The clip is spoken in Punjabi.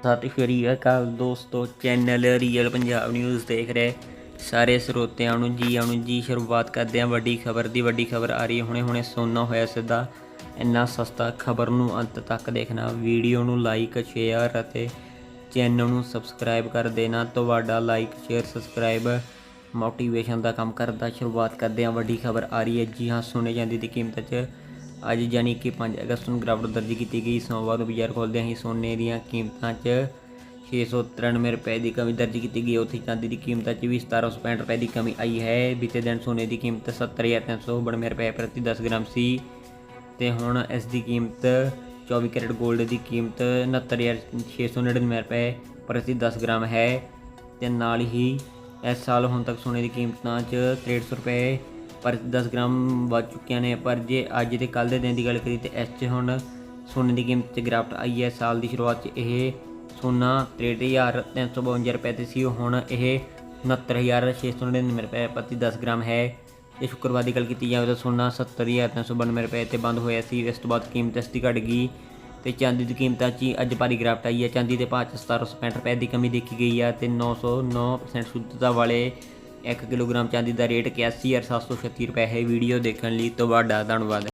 ਸਤਿ ਸ਼੍ਰੀ ਅਕਾਲ ਦੋਸਤੋ ਚੈਨਲ ਰੀਅਲ ਪੰਜਾਬ ਨਿਊਜ਼ ਦੇਖ ਰਹੇ ਸਾਰੇ ਸਰੋਤਿਆਂ ਨੂੰ ਜੀ ਆਉਣ ਨੂੰ ਜੀ, ਸ਼ੁਰੂਆਤ ਕਰਦੇ ਹਾਂ ਵੱਡੀ ਖਬਰ ਦੀ। ਵੱਡੀ ਖਬਰ ਆ ਰਹੀ ਹੈ, ਹੁਣੇ ਹੁਣੇ ਸੋਨਾ ਹੋਇਆ ਸਿੱਧਾ। ਇੰਨਾ ਸਸਤਾ ਖਬਰ ਨੂੰ ਅੰਤ ਤੱਕ ਦੇਖਣਾ, ਵੀਡੀਓ ਨੂੰ ਲਾਈਕ ਸ਼ੇਅਰ ਅਤੇ ਚੈਨਲ ਨੂੰ ਸਬਸਕ੍ਰਾਈਬ ਕਰ ਦੇਣਾ। ਤੁਹਾਡਾ ਲਾਈਕ ਸ਼ੇਅਰ ਸਬਸਕ੍ਰਾਈਬ ਮੋਟੀਵੇਸ਼ਨ ਦਾ ਕੰਮ ਕਰਦਾ। ਸ਼ੁਰੂਆਤ ਕਰਦੇ ਹਾਂ, ਵੱਡੀ ਖਬਰ ਆ ਰਹੀ ਹੈ। ਜੀ ਹਾਂ ਸੋਨੇ ਜਾਂਦੀ ਦੀ ਕੀਮਤ 'ਚ ਅੱਜ ਯਾਨੀ ਕਿ 5 ਅਗਸਤ ਨੂੰ ਗਿਰਾਵਟ ਦਰਜ ਕੀਤੀ ਗਈ। ਸੋਮਵਾਰ ਨੂੰ ਬਾਜ਼ਾਰ ਖੋਲ੍ਹਦਿਆਂ ਹੀ ਸੋਨੇ ਦੀਆਂ ਕੀਮਤਾਂ 'ਚ 693 ਰੁਪਏ ਦੀ ਕਮੀ ਦਰਜ ਕੀਤੀ ਗਈ। ਉੱਥੇ ਚਾਂਦੀ ਦੀ ਕੀਮਤਾਂ 'ਚ ਵੀ 1765 ਰੁਪਏ ਦੀ ਕਮੀ ਆਈ ਹੈ। ਬੀਤੇ ਦਿਨ ਸੋਨੇ ਦੀ ਕੀਮਤ 70392 ਰੁਪਏ ਪ੍ਰਤੀ 10 ਗ੍ਰਾਮ ਸੀ ਤੇ ਹੁਣ ਇਸ ਦੀ ਕੀਮਤ 24 ਕੈਰਟ 골ਡ ਦੀ ਕੀਮਤ 69699 ਰੁਪਏ ਪ੍ਰਤੀ 10 ਗ੍ਰਾਮ ਹੈ। ਤੇ ਨਾਲ ਹੀ ਇਸ ਸਾਲ ਹੁਣ ਤੱਕ ਸੋਨੇ ਦੀ ਕੀਮਤਾਂ 'ਚ 6300 ਰੁਪਏ ਪਰ 10 ਗ੍ਰਾਮ ਵੱਧ ਚੁੱਕੀਆਂ ਨੇ। ਪਰ ਜੇ ਅੱਜ ਤੇ ਕੱਲ ਦੇ ਦਿਨ ਦੀ ਗੱਲ ਕਰੀ ਤੇ ਇਸ 'ਚ ਹੁਣ ਸੋਨੇ ਦੀ ਕੀਮਤ 'ਚ ਗਿਰਾਵਟ ਆਈ ਹੈ। ਸਾਲ ਦੀ ਸ਼ੁਰੂਆਤ 'ਚ ਇਹ ਸੋਨਾ 63352 ਰੁਪਏ ਤੇ ਸੀ। ਹੁਣ ਇਹ 69699 ਰੁਪਏ ਪ੍ਰਤੀ 10 ਗ੍ਰਾਮ ਹੈ। ਤੇ ਸ਼ੁੱਕਰਵਾਰ ਦੀ ਗੱਲ ਕੀਤੀ ਜਾਵੇ ਤਾਂ ਸੋਨਾ 70392 ਰੁਪਏ ਤੇ ਬੰਦ ਹੋਇਆ ਸੀ। ਇਸ ਤੋਂ ਬਾਅਦ ਕੀਮਤ ਇਸ ਦੀ ਘਟ ਗਈ ਤੇ ਚਾਂਦੀ ਦੀ ਕੀਮਤਾਂ 'ਚ ਹੀ ਅੱਜ ਭਾਰੀ ਗਿਰਾਵਟ ਆਈ ਹੈ। ਚਾਂਦੀ ਦੇ ਭਾਅ 'ਚ 1765 ਰੁਪਏ ਦੀ ਕਮੀ ਦੇਖੀ ਗਈ ਹੈ ਤੇ 909% ਸ਼ੁੱਧਤਾ ਵਾਲੇ 1 ਕਿਲੋਗ੍ਰਾਮ ਚਾਂਦੀ ਦਾ ਰੇਟ 81736 ਰੁਪਏ ਹੈ। ਵੀਡੀਓ ਦੇਖਣ ਲਈ ਤੁਹਾਡਾ ਧੰਨਵਾਦ।